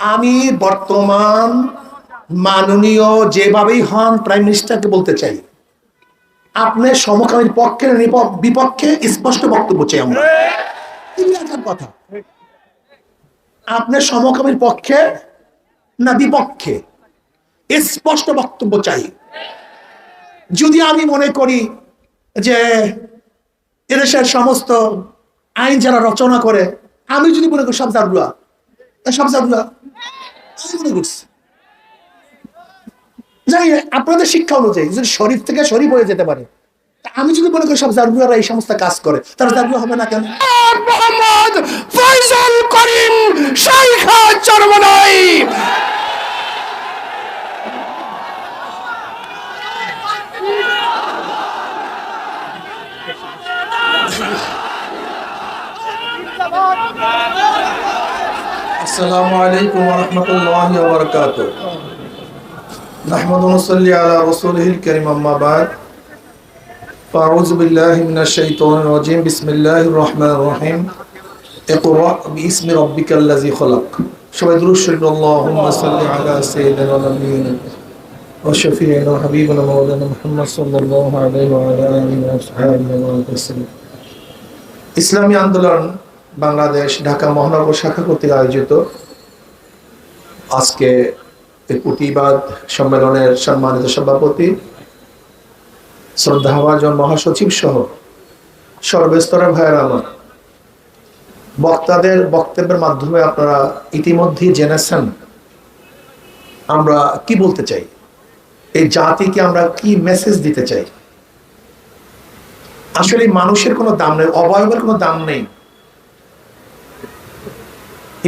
আমি বর্তমান মাননীয় যেভাবেই হন প্রাইম মিনিস্টারকে বলতে চাই আপনার সমকামীর পক্ষে বিপক্ষে স্পষ্ট বক্তব্য চাই আমরা। কথা। আপনার সমকামীর পক্ষে না বিপক্ষে স্পষ্ট বক্তব্য চাই। যদি আমি মনে করি যে এদেশের সমস্ত আইন যারা রচনা করে, আমি যদি মনে করি সব জারুয়া আপনাদের শিক্ষা অনুযায়ী, যদি শরীফ থেকে শরীফ হয়ে যেতে পারে আমি যদি মনে করি সব জারুয়ারা এই সমস্ত কাজ করে তারা জারুয়া হবে না কেন? মোহাম্মদ ফয়জল করিম শাইখা চরমনাই। السلام عليكم ورحمة الله وبركاته نحمد ونصلي على رسوله الكريم أما بعد فأعوذ بالله من الشيطان الرجيم بسم الله الرحمن الرحيم اقرأ باسم ربك الذي خلق সবাই দুরূদ শরীফ اللهم صل على سيدنا ونبينا وشفيعنا وحبيبنا مولانا محمد صلى الله عليه وعلى آله وأصحابه وسلم ইসলামী আন্দোলন বাংলাদেশ, ঢাকা মহানগর শাখা কর্তৃক আয়োজিত আজকে প্রতিবাদ সম্মেলনের সম্মানিত সভাপতি, শ্রদ্ধাভাজন মহাসচিব সহ সর্বস্তরের ভাইয়ের আমার। বক্তাদের বক্তব্যের মাধ্যমে আপনারা ইতিমধ্যেই জেনেছেন আমরা কি বলতে চাই, এই জাতিকে আমরা কি মেসেজ দিতে চাই। আসলে মানুষের কোনো দাম নেই, অবয়বের কোনো দাম নেই।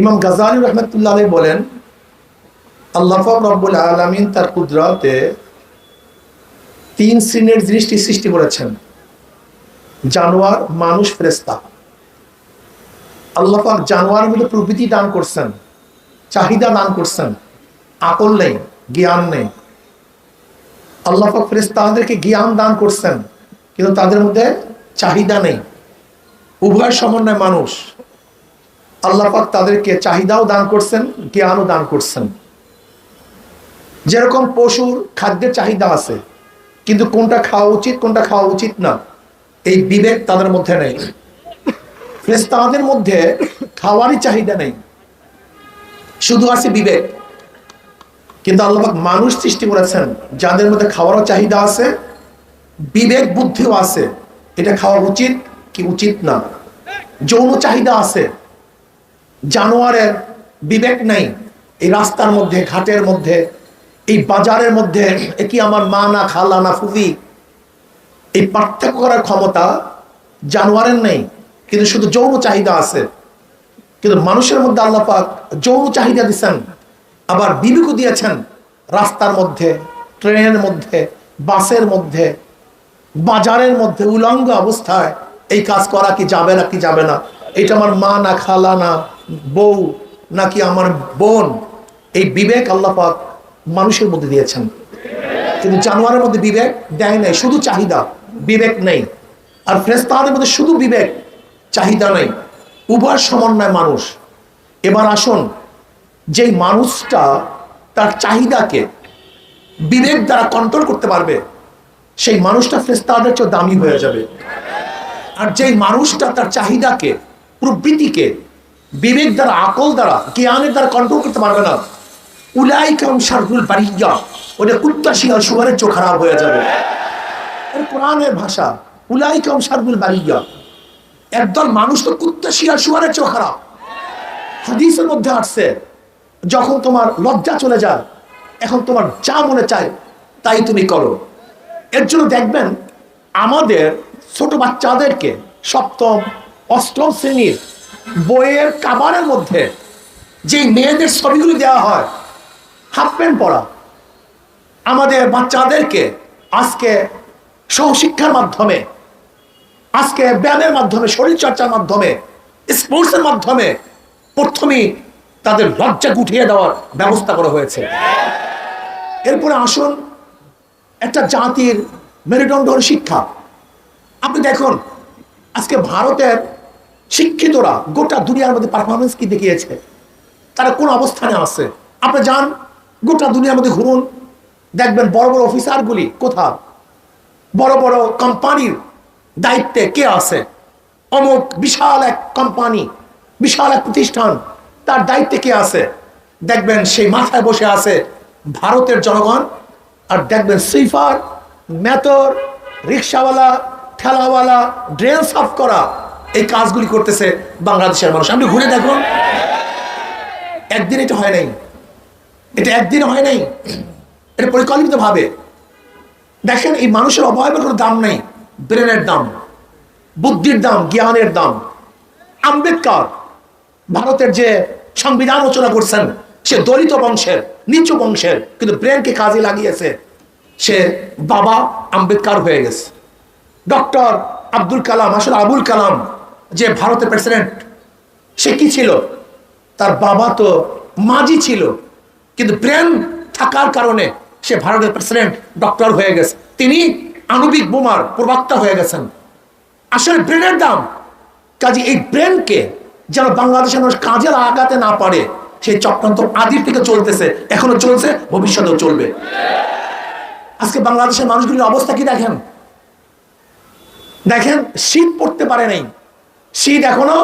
ইমাম গাজালি রহমতুল্লাহ আলাইহি বলেন, আল্লাহ রব্বুল আলমিন তার কুদরতে তিন শ্রেণির দৃষ্টি সৃষ্টি করেছেন। জানোয়ার, মানুষ ফেরেস্তা আল্লাহ পাক জানোয়ারের মধ্যে প্রকৃতি দান করছেন, চাহিদা দান করছেন, আকল নেই, জ্ঞান নেই। আল্লাহ পাক ফেরেস্তাদেরকে জ্ঞান দান করছেন, কিন্তু তাদের মধ্যে চাহিদা নেই। উভয় সমন্বয় মানুষ। আল্লাহ পাক তাদেরকে চাহিদাও দান করছেন, জ্ঞানও দান করছেন। যেরকম পশুর খাদ্যের চাহিদা আছে, কিন্তু কোনটা খাওয়া উচিত, কোনটা খাওয়া উচিত না, এই বিবেক তাদের মধ্যে নেই। ফেরেশতাদের মধ্যে খাওয়ারই চাহিদা নেই। শুধু আছে বিবেক। কিন্তু আল্লাহ পাক মানুষ সৃষ্টি করেছেন, যাদের মধ্যে খাওয়ারও চাহিদা আছে, বিবেক বুদ্ধিও আছে, এটা খাওয়া উচিত কি উচিত না? যৌন চাহিদা আছে জানোয়ারের বিবেক নাই, এই রাস্তার মধ্যে, ঘাটের মধ্যে, এই বাজারের মধ্যে, এ কি আমার মা না খালা না ফুফি? এই পার্থক্য করার ক্ষমতা জানোয়ারের নেই, কিন্তু শুধু যৌন চাহিদা আছে। কিন্তু মানুষের মধ্যে আল্লাহ পাক যৌন চাহিদা দিচ্ছেন আবার বিবেকও দিয়েছেন রাস্তার মধ্যে, ট্রেনের মধ্যে, বাসের মধ্যে, বাজারের মধ্যে, উলঙ্গ অবস্থায় এই কাজ করা কি যাবে না, কি যাবে না? এটা আমার মা না খালা না বউ নাকি আমার বোন, এই বিবেক আল্লাহ পাক মানুষের মধ্যে দিয়েছেন। কিন্তু জানোয়ারের মধ্যে বিবেক দেয় নাই, শুধু চাহিদা, বিবেক নেই। আর ফ্রেস্তাদের মধ্যে শুধু বিবেক, চাহিদা নেই। উভয় সমন্বয় মানুষ। এবার আসুন, যেই মানুষটা তার চাহিদাকে বিবেক দ্বারা কন্ট্রোল করতে পারবে, সেই মানুষটা ফেরেশতাদের চেয়ে দামি হয়ে যাবে। আর যেই মানুষটা তার চাহিদাকে, প্রবৃত্তিকে বিবেক দ্বারা, আকল দ্বারা, জ্ঞানের দ্বারা কন্ট্রোল করতে পারবে না। উলাই কেমন সারগুল বাড়িয়া ওটা কুত্তা শিয়াল সুগারের চোখ খারাপ হয়ে যাবে। কোরআনের ভাষা উলাই কেমন সারগুল বাড়িয়া একদল মানুষ তো কুত্তা শিয়াল সুগারের চোখ খারাপ। হাদিসের মধ্যে আসছে, যখন তোমার লজ্জা চলে যায়, এখন তোমার যা মনে চায়, তাই তুমি করো। এর জন্য দেখবেন, আমাদের ছোট বাচ্চাদেরকে সপ্তম, অষ্টম শ্রেণির বইয়ের কাবারের মধ্যে যে মেয়েদের ছবিগুলো দেওয়া হয় হাফ প্যান্ট পরা, আমাদের বাচ্চাদেরকে আজকে সহশিক্ষার মাধ্যমে, আজকে ব্যায়ামের মাধ্যমে, শরীরচর্চার মাধ্যমে স্পোর্টসের মাধ্যমে প্রথমেই তাদের লজ্জা গুটিয়ে দেওয়ার ব্যবস্থা করা হয়েছে। এরপরে আসুন একটা জাতির মেরুদণ্ড শিক্ষা। আপনি দেখুন, আজকে ভারতের শিক্ষিতরা গোটা দুনিয়ার মধ্যে পারফরমেন্স কি দেখিয়েছে? তারা কোন অবস্থানে আছে? আপনি যান, গোটা দুনিয়ার মধ্যে ঘুরুন, দেখবেন বড় বড় অফিসারগুলি কোথাও বড় বড় কোম্পানির দায়িত্বে কে আছে? অমুক বিশাল এক কোম্পানি বিশাল এক প্রতিষ্ঠান, তার দায়িত্বে কে আছে? দেখবেন সেই মাথায় বসে আছে ভারতের জনগণ, আর দেখবেন সুইফার, মেতর, রিক্সাওয়ালা, ঠেলাওয়ালা, ড্রেন সাফ করা এই কাজগুলি করতেছে বাংলাদেশের মানুষ। আপনি ঘুরে দেখুন। একদিন এটা হয় নাই। এটা একদিন হয় নাই। এটা পরিকল্পিত ভাবে। দেখেন, এই মানুষের অবয়বের কোনো দাম নেই। ব্রেনের দাম, বুদ্ধির দাম, জ্ঞানের দাম। আম্বেদকর ভারতের যে সংবিধান রচনা করছেন, সে দলিত বংশের, নিচু বংশের, কিন্তু ব্রেনকে কাজে লাগিয়েছে। সে বাবা আম্বেদকর হয়ে গেছে। ডক্টর আব্দুল কালাম, আসলে আবুল কালাম যে ভারতের প্রেসিডেন্ট সে কি ছিল? তার বাবা তো মাঝি ছিল, কিন্তু ব্রেন থাকার কারণে সে ভারতের প্রেসিডেন্ট ডক্টর হয়ে গেছে। তিনি আণবিক বোমার প্রবক্তা হয়ে গেছেন। আসলে ব্রেনের দাম, কাজে এই ব্রেনকে যেন বাংলাদেশের মানুষ কাজে লাগাতে না পারে, সেই চক্রান্ত আদির থেকে চলতেছে, এখনও চলছে, ভবিষ্যতেও চলবে। আজকে বাংলাদেশের মানুষগুলির অবস্থা কি দেখেন? দেখেন, শীত পড়তে পারে নাই। শীত এখনও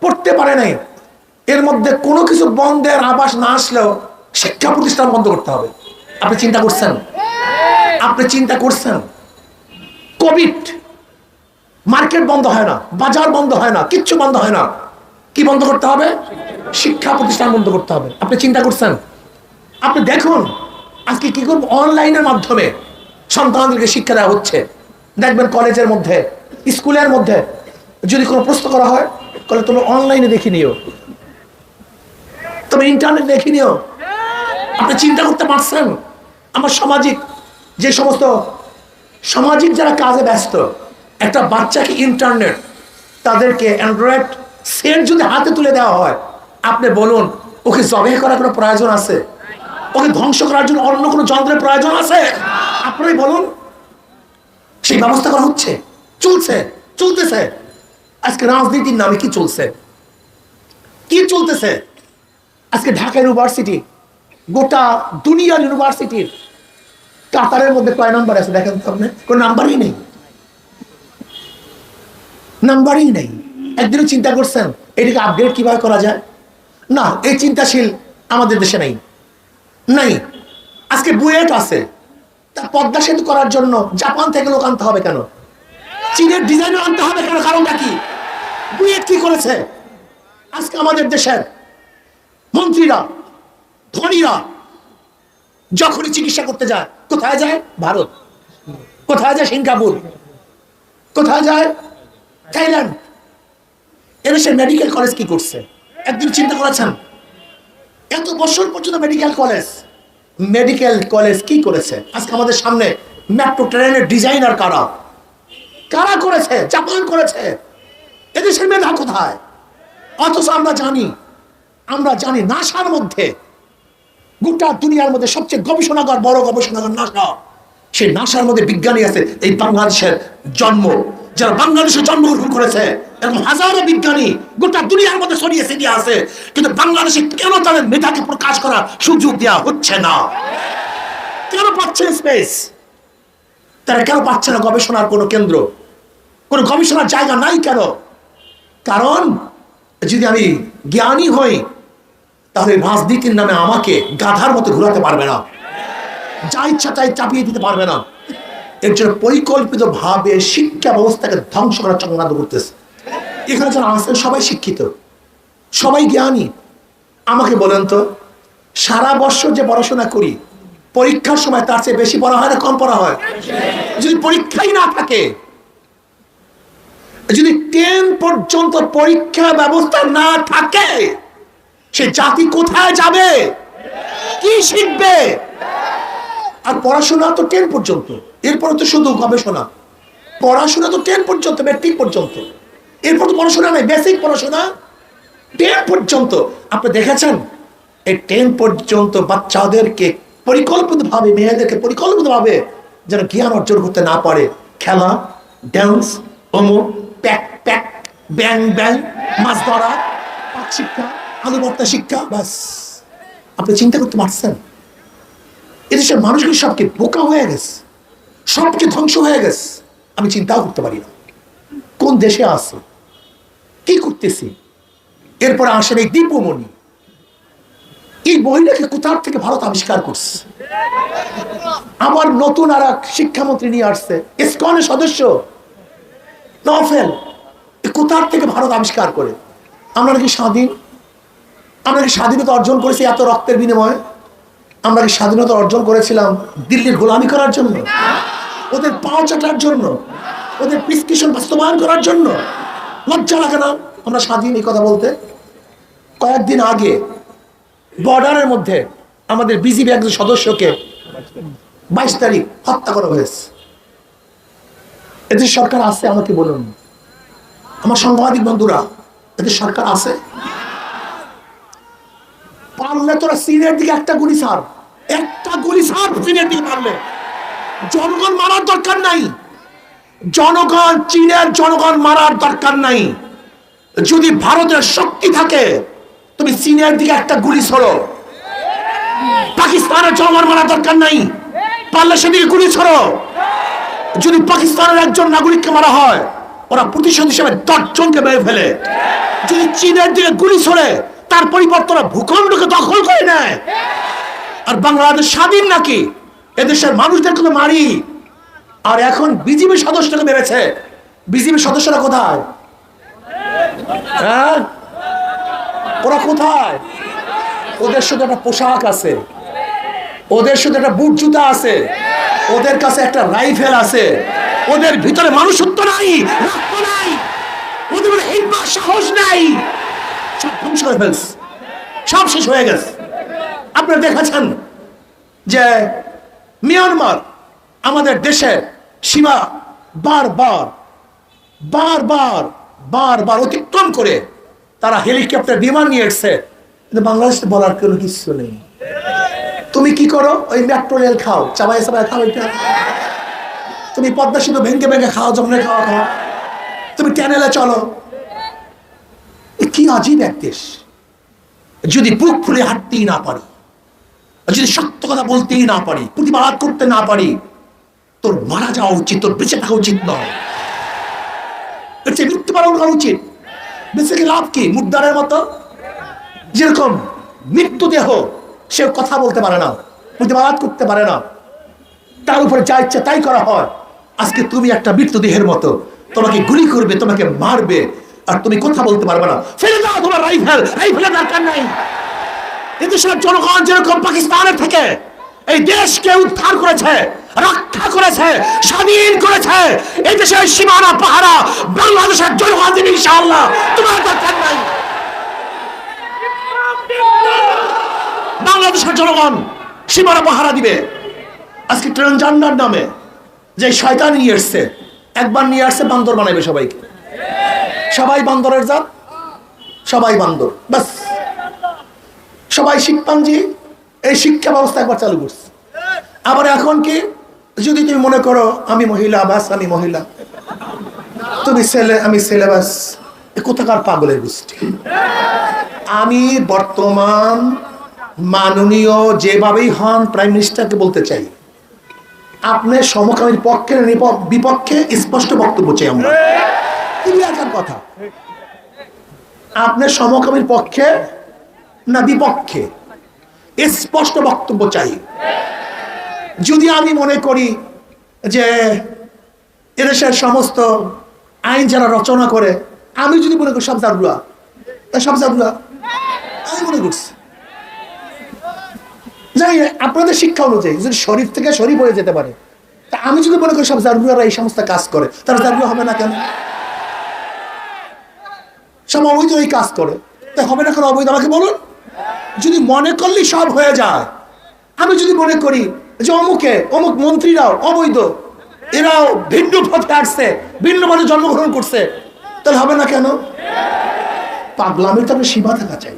পড়তে পারে নাই। এর মধ্যে কোনো কিছু বন্ধের আবাস না আসলেও শিক্ষা প্রতিষ্ঠান বন্ধ করতে হবে। আপনি চিন্তা করছেন? আপনি চিন্তা করছেন? কোভিড মার্কেট বন্ধ হয় না, বাজার বন্ধ হয় না, কিচ্ছু বন্ধ হয় না। কি বন্ধ করতে হবে? শিক্ষা প্রতিষ্ঠান বন্ধ করতে হবে। আপনি চিন্তা করছেন? আপনি দেখুন, আজকে কি করব? অনলাইনের মাধ্যমে সন্তানদেরকে শিক্ষা দেওয়া হচ্ছে। দেখবেন কলেজের মধ্যে, স্কুলের মধ্যে যদি কোনো প্রশ্ন করা হয়, তাহলে তুমি অনলাইনে দেখে নিও। তুমি ইন্টারনেট দেখে নিও। আপনি চিন্তা করতে পারছেন? আমার সামাজিক যে সমস্ত সামাজিক যারা কাজে ব্যস্ত, একটা বাচ্চাকে ইন্টারনেট তাদেরকে অ্যান্ড্রয়েড সেট যদি হাতে তুলে দেওয়া হয়, আপনি বলুন, ওকে জবে করার কোনো প্রয়োজন আছে? ওকে ধ্বংস করার জন্য অন্য কোনো যন্ত্রের প্রয়োজন আছে? আপনি বলুন, সেই ব্যবস্থা করা হচ্ছে, চলছে, চলতেছে। আজকে রাজনীতির নামে কি চলছে? কি চলতেছে? আজকে ঢাকা ইউনিভার্সিটি গোটা দুনিয়ার ইউনিভার্সিটির কাতারের মধ্যে কয় নাম্বার আছে দেখেন তো আপনি? কোন নাম্বারই নেই। নাম্বারই নেই। একদিনও চিন্তা করছেন, এটাকে আপগ্রেড কীভাবে করা যায়? না, এই চিন্তাশীল আমাদের দেশে নেই। নাই। আজকে বুয়েট আছে। তা পদ্মা সেতু করার জন্য জাপান থেকে লোক আনতে হবে কেন? চীনের ডিজাইনার আনতে হবে কেন? কারণটা কি? বুয়েট কি করেছে? আজকে আমাদের দেশের মন্ত্রীরা, ধনীরা যখনই চিকিৎসা করতে যায়, কোথায় যায়? ভারত। কোথায় যায়? সিঙ্গাপুর। কোথায় যায়? থাইল্যান্ড। এদেশের মেডিকেল কলেজ কি করছে? একদিন চিন্তা করেছেন? এত বছর পর্যন্ত মেডিকেল কলেজ মেডিকেল কলেজ কি করেছে? আজকে আমাদের সামনে মেট্রো ট্রেনের ডিজাইনার কারা? কারা করেছে? জাপান করেছে? এদেশের মেধা কোথায়? অথচ আমরা জানি আমরা জানি নাসার মধ্যে গোটা দুনিয়ার মধ্যে সবচেয়ে গবেষণাগার, বড় গবেষণাগার নাসা। সেই নাসার মধ্যে বিজ্ঞানী আছে, এই বাংলাদেশের জন্ম। যারা বাংলাদেশে জন্মগ্রহণ করেছে, এরকম হাজারো বিজ্ঞানী গোটা দুনিয়ার মধ্যে ছড়িয়ে ছিটিয়ে আছে। কিন্তু বাংলাদেশে কেন তাদের মেধাকে প্রকাশ করা সুযোগ দেওয়া হচ্ছে না? কেন পাচ্ছে স্পেস তারা কেন পাচ্ছে না গবেষণার কোনো কেন্দ্র? কোনো গবেষণার জায়গা নাই কেন? কারণ যদি আমি জ্ঞানী হই, তাহলে রাজনীতির নামে আমাকে গাধার মতো ঘুরাতে পারবে না। যা ইচ্ছা তাই চাপিয়ে দিতে পারবে না। এর জন্য পরিকল্পিত ভাবে শিক্ষা ব্যবস্থাকে ধ্বংস করার চক্রান্ত করতেছে। এখানে যারা আছেন, সবাই শিক্ষিত। সবাই জ্ঞানী। আমাকে বলেন তো, সারা বছর যে পড়াশোনা করি, পরীক্ষার সময় তার চেয়ে বেশি পড়া হয় না কম পড়া হয়? যদি পরীক্ষাই না থাকে যদি টেন পর্যন্ত পরীক্ষা ব্যবস্থা না থাকে, সে জাতি কোথায় যাবে? কি শিখবে? আর পড়াশোনা তো টেন পর্যন্ত। এরপরে তো শুধু গবেষণা। পড়াশোনা তো টেন পর্যন্ত ম্যাট্রিক পর্যন্ত। এরপর তো পড়াশোনা নাই বেসিক পড়াশোনা। টেন পর্যন্ত। আপনি দেখেছেন? এই টেন পর্যন্ত বাচ্চাদেরকে পরিকল্পিতভাবে, মেয়েদেরকে পরিকল্পিতভাবে যেন জ্ঞান অর্জন করতে না পারে। খেলা ড্যান্স অমুক প্যাক প্যাক, ব্যাং ব্যাং, মাছ ধরা, পাক শিক্ষা, আলু ভর্তা শিক্ষা বাস আপনি চিন্তা করতে পারছেন? এদেশের মানুষগুলো সবকে বোকা হয়ে গেছে, সবকে ধ্বংস হয়ে গেছে। আমি চিন্তাও করতে পারি না। কোন দেশে আছে? কি করতেছি? এরপর আসেন এই দীপমণি। এই মহিলাকে কোথার থেকে ভারত আবিষ্কার করছে? আমার নতুন আর শিক্ষামন্ত্রী নিয়ে আসছে। ইসকনের সদস্য। নফেল, এ কোথার থেকে ভারত আবিষ্কার করে? আমরা নাকি স্বাধীন? আমরা কি স্বাধীনতা অর্জন করেছি এত রক্তের বিনিময়ে? আমরা কি স্বাধীনতা অর্জন করেছিলাম দিল্লির গোলামি করার জন্য? ওদের পাও চাটার জন্য? ওদের প্রিসক্রিপশন বাস্তবায়ন করার জন্য? লজ্জা লাগে না? আমরা স্বাধীন এই কথা বলতে? কয়েকদিন আগে, বর্ডারের মধ্যে আমাদের বিজিবি একজন সদস্যকে বাইশ তারিখ হত্যা করা হয়েছে। এদের সরকার আছে, আমাকে বলুন। আমার সাংবাদিক বন্ধুরা, এদের সরকার আছে? পারলে তোরা সিনের দিকে একটা গুলি সার একটা গুলি সার সিনের দিকে পারলে। জনগণ মারার দরকার নাই। জনগণ চীনের জনগণ মারার দরকার নাই। যদি ভারতের শক্তি থাকে, তুমি চীনের দিকে একটা গুলি ছড়ো। পাকিস্তানের জনগণ মারার দরকার নাই। পারলে সেদিকে গুলি ছড়ো। যদি পাকিস্তানের একজন নাগরিককে মারা হয়, ওরা প্রতিশোধ হিসেবে দশজনকে মেরে ফেলে। যদি চীনের দিকে গুলি ছড়ে, তার পরিবর্তে ওরা ভূখণ্ডকে দখল করে নেয়। আর বাংলাদেশ স্বাধীন নাকি? এদেশের মানুষদেরকে তো মারি? আর এখন বিজেপি সদস্যকে মেরেছে। বিজেপি সদস্যরা কোথায়? হ্যাঁ? ওরা কোথায়? ওদের শুধু একটা পোশাক আছে। ওদের শুধু একটা বুট জুতা আছে। ওদের কাছে একটা রাইফেল আছে। ওদের ভিতরে মানুষত্ব নাই নাই, ওদের মধ্যে সাহস নাই। সব ধ্বংস করে ফেলছে। সব শেষ হয়ে গেছে। আপনারা দেখেছেন যে মিয়ানমার আমাদের দেশে সীমা বারবার বারবার বারবার অতিক্রম করে তারা হেলিকপ্টার বিমান নিয়ে এসছে কিন্তু বাংলাদেশে বলার কোনো কিছু নেই। তুমি কি করো? ওই মেট্রো রেল খাও। চাবাই চাবাই খাও তুমি পদ্মা সেতু ভেঙে ভেঙে খাও জমনে খাওয়া খাও। তুমি ক্যানেলে চলো। কি আজীব এক দেশ। যদি বুক ফুলে হাঁটতেই না পারি যদি সত্য কথা বলতেই না পারি, প্রতিবাদ করতে না পারি, তোর মারা যাওয়া উচিত, তোর বেঁচে থাকা উচিত নয়। এর চেয়ে মৃত্যুবরণ করা উচিত। বেঁচে কি লাভ কি? মুদ্রারের মতো? যেরকম মৃত্যুদেহ সে কথা বলতে পারে না, প্রতিবাদ করতে পারে না। তার উপরে যা ইচ্ছে তাই করা হয়। আজকে তুমি একটা মৃত্যুদেহের মতো, তোমাকে গুলি করবে, তোমাকে মারবে, আর তুমি কথা বলতে পারবে না। ফেলে দাও তোমার রাইফেল, রাইফেলের দরকার নাই। এদেশের জনগণ যেরকম পাকিস্তানের থেকে এই দেশকে উদ্ধার করেছে, রক্ষা করেছে, স্বাধীন করেছে এই দেশের সীমানা পাহারা বাংলাদেশের জনগণ ইনশাআল্লাহ। তোমার দরকার নাই। বাংলাদেশের জনগণ সীমানা পাহারা দিবে। আজকে ট্রানজান্ডার নামে যে শয়তান নিয়ে এসছে, একবার নিয়ে আসছে, বান্দর বানাবে সবাইকে। সবাই বান্দরের জাত, সবাই বান্দর বাস সবাই শিখপাঞ্জি এই শিক্ষা ব্যবস্থা একবার চালু করছে। আবার এখন কি, যদি তুমি মনে করো, আমি মহিলা বাস আমি মহিলা। তুমি ছেলে, আমি ছেলে বাস কোথাকার পাগলের গোষ্ঠী? আমি বর্তমান মাননীয় যেভাবেই হন প্রাইম মিনিস্টারকে বলতে চাই। আপনি সমকামীর পক্ষে বিপক্ষে স্পষ্ট বক্তব্য চাই আমরা। ক্লিয়ার কথা? আপনি সমকামীর পক্ষে না বিপক্ষে? স্পষ্ট বক্তব্য চাই। যদি আমি মনে করি যে এদেশের সমস্ত আইন যারা রচনা করে, আমি যদি মনে করি সব জারুয়া। সব জারুয়া। আমি মনে করছি। জানি আপনাদের শিক্ষা অনুযায়ী, যদি শরীফ থেকে শরীফ হয়ে যেতে পারে, তা আমি যদি মনে করি সব জারুয়ারা এই সমস্ত কাজ করে, তারা জারুয়া হবে না কেন? সব অবৈধ এই কাজ করে। তা হবে না কেন অবৈধ? আমাকে বলুন। যদি মনে করলেই সব হয়ে যায়। আমি যদি মনে করি যে অমুকে, অমুক মন্ত্রীরাও অবৈধ, এরাও ভিন্ন পথে আসছে, ভিন্ন পথে জন্মগ্রহণ করছে, তাহলে হবে না কেন? পাগলামির তো একটা সীমা থাকা চাই।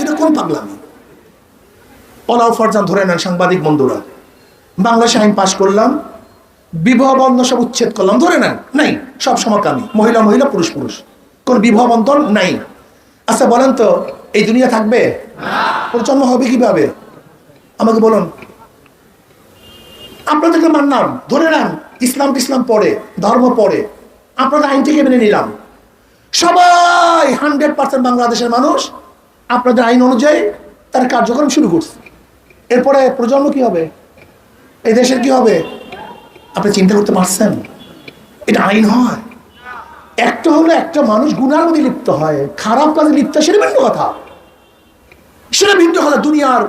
এটা কোন পাগলামি? পলাও ফরজান ধরে নেন সাংবাদিক বন্ধুরা। বাংলাদেশে আইন পাশ করলাম, বিবাহ বন্ধন সব উচ্ছেদ করলাম, ধরে নেন, নাই, সব সমকামী, মহিলা মহিলা, পুরুষ পুরুষ। কোন বিবাহ বন্ধন নাই। আচ্ছা বলেন তো, এই দুনিয়া থাকবে? প্রজন্ম হবে কীভাবে? আমাকে বলুন। আপনাদেরকে মানলাম, ধরে নেন, ইসলাম ইসলাম পড়ে, ধর্ম পড়ে, আপনাদের আইন থেকে মেনে নিলাম। সবাই হান্ড্রেড পার্সেন্ট বাংলাদেশের মানুষ, আপনাদের আইন অনুযায়ী তার কার্যক্রম শুরু করছে। এরপরে প্রজন্ম কি হবে? এই দেশের কি হবে? আপনি চিন্তা করতে পারছেন? এটা আইন হয়। একটা হলো একটা মানুষ গুণার মধ্যে লিপ্ত হয়, খারাপ কাজে লিপ্ত সেটা ভিন্ন কথা। সেটা ভিন্ন কথা দুনিয়ার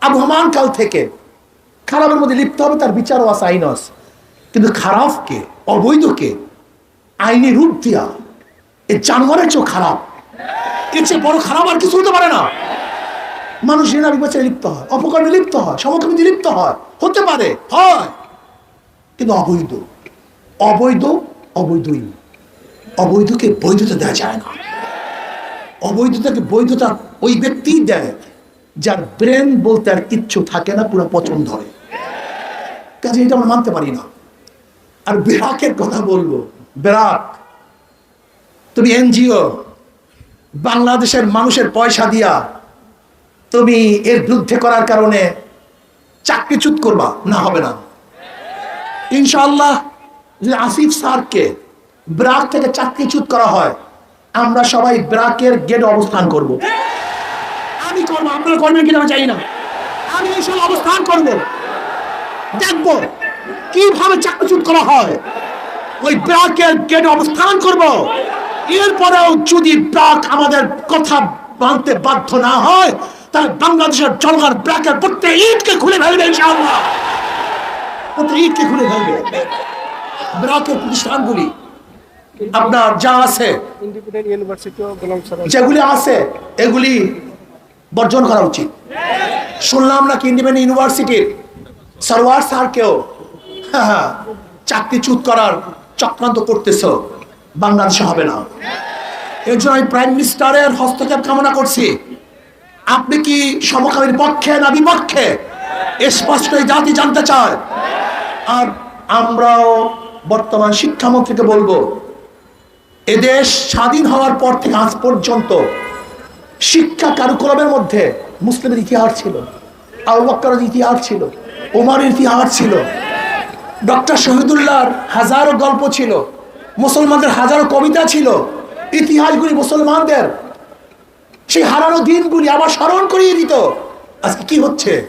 আবহমান কাল থেকে। খারাপের মধ্যে লিপ্ত হবে, তার বিচারও আছে, আইন আছে। কিন্তু খারাপকে, অবৈধকে আইনি রূপ দিয়া, এ জানোয়ারের চেয়েও খারাপ। এর চেয়ে বড় খারাপ আর কিছু হতে পারে না। মানুষ ঋণা বিবেচনায় লিপ্ত হয়, অপকর্মে লিপ্ত হয় সমকর্মী লিপ্ত হয়, হতে পারে, হয়। কিন্তু অবৈধ অবৈধ, অবৈধই অবৈধকে বৈধতা দেওয়া যায় না। অবৈধতাকে বৈধতা ওই ব্যক্তিই দেয়, যার ব্রেন বলতে আর কিচ্ছু থাকে না, পুরো পচন ধরে কাজে এটা আমরা মানতে পারি না। আর বেরাকের কথা বলব বেরাক তুমি এনজিও, বাংলাদেশের মানুষের পয়সা দিয়া তুমি এর বিরুদ্ধে করার কারণে চাকরিচ্যুত করবা, না হবে না। ইনশাআল্লাহ যদি আসিফ স্যারকে ব্রাক থেকে চাকরিচ্যুত করা হয়, আমরা সবাই ব্রাকের গেটে অবস্থান করব। আমি করব, আপনারা করবেন কিনা চাই না। আমি ইনশাল্লাহ অবস্থান করব। দেখব কীভাবে চাকরিচ্যুত করা হয়। ওই ব্রাকের গেট অবস্থান করব। এরপরেও যদি ব্রাক আমাদের কথা মানতে বাধ্য না হয় তাহলে বাংলাদেশের জনগণ ব্রাকের প্রত্যেক ইটকে খুলে ফেলবে ইনশাআল্লাহ। প্রত্যেক ইটকে খুলে ফেলবে। ব্রাকের প্রতিষ্ঠানগুলি আপনার যা আছে যেগুলি আছে এগুলি বর্জন করা উচিত। শুনলাম নাকি ইন্ডিপেন্ডেন্ট ইউনিভার্সিটির সরওয়ার স্যারকেও চাকরিচ্যুত করার চক্রান্ত করতেছ। বাংলাদেশে হবে না। এর জন্য আমি প্রাইম মিনিস্টারের হস্তক্ষেপ কামনা করছি। আপনি কি সমকামীর পক্ষে না বিপক্ষে? স্পষ্ট এই জাতি জানতে চায়। আর আমরাও বর্তমান শিক্ষামন্ত্রীকে বলব এদেশ স্বাধীন হওয়ার পর থেকে আজ পর্যন্ত শিক্ষা কারুকলমের মধ্যে মুসলিমের ইতিহাস ছিল, আবু বক্করের ইতিহাস ছিল ওমারের ইতিহাস ছিল, ডক্টর শহীদুল্লাহর হাজারো গল্প ছিল, মুসলমানদের হাজারো কবিতা ছিল, ইতিহাসগুলি মুসলমানদের সেই হারানো দিনগুলি আবার স্মরণ করিয়ে দিত। আজকে কি হচ্ছে?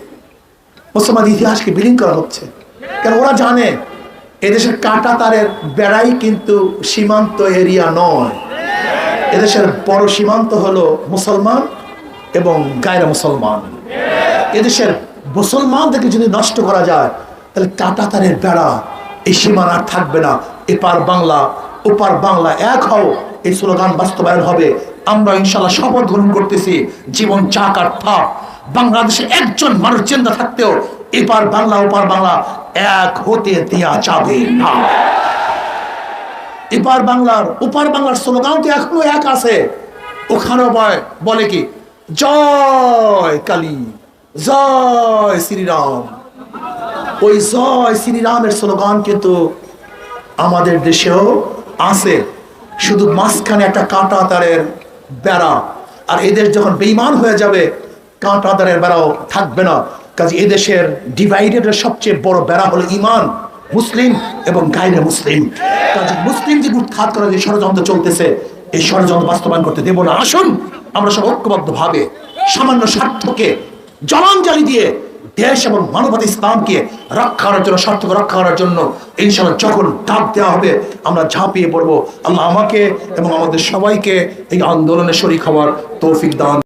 মুসলমান ইতিহাসকে বিলীন করা হচ্ছে। কারণ ওরা জানে, এদেশের কাটা তারের বেড়াই কিন্তু সীমান্ত এরিয়া নয়। এদেশের বড় সীমান্ত হলো মুসলমান এবং গায়রা মুসলমান। এদেশের মুসলমানদেরকে যদি নষ্ট করা যায়, তাহলে কাটা তারের বেড়া এই সীমানা থাকবে না। এপার বাংলা, ওপার বাংলা এক হও। এই স্লোগান বাস্তবায়ন হবে। আমরা ইনশাল্লাহ শপথ গ্রহণ করতেছি, জীবন চাক আর থাক। বাংলাদেশে একজন মানুষ চিন্তা থাকতেও এপার বাংলা, ওপার বাংলা এক হতে দেয়া যাবে না। এপার বাংলার, ওপার বাংলার স্লোগান তো এখনও এক আছে। ওখানেও বলে কি, জয় কালী, জয় শ্রীরাম। ওই জয় শ্রীরামের স্লোগান কিন্তু আমাদের দেশেও আছে। শুধু মাঝখানে একটা কাঁটা তারের বেড়া আর এদের যখন বেইমান হয়ে যাবে, কাঁটা তারের বেড়াও থাকবে না। কাজে এদেশের ডিভাইডেডের সবচেয়ে বড় বেড়া হলো ইমান মুসলিম এবং গাইরে মুসলিম। কাজে মুসলিম যে উৎখাত করার যে ষড়যন্ত্র চলতেছে, এই ষড়যন্ত্র বাস্তবায়ন করতে দেব না। আসুন, আমরা সব ঐক্যবদ্ধ ভাবে সামান্য স্বার্থকে জলাঞ্জলি দিয়ে দেশ এবং মানবতা ইসলামকে রক্ষা করার জন্য, স্বার্থকে রক্ষা করার জন্য ইনশাল্লাহ যখন ডাক দেওয়া হবে, আমরা ঝাঁপিয়ে পড়ব। আল্লাহ আমাকে এবং আমাদের সবাইকে এই আন্দোলনে শরিক হওয়ার তৌফিক দান।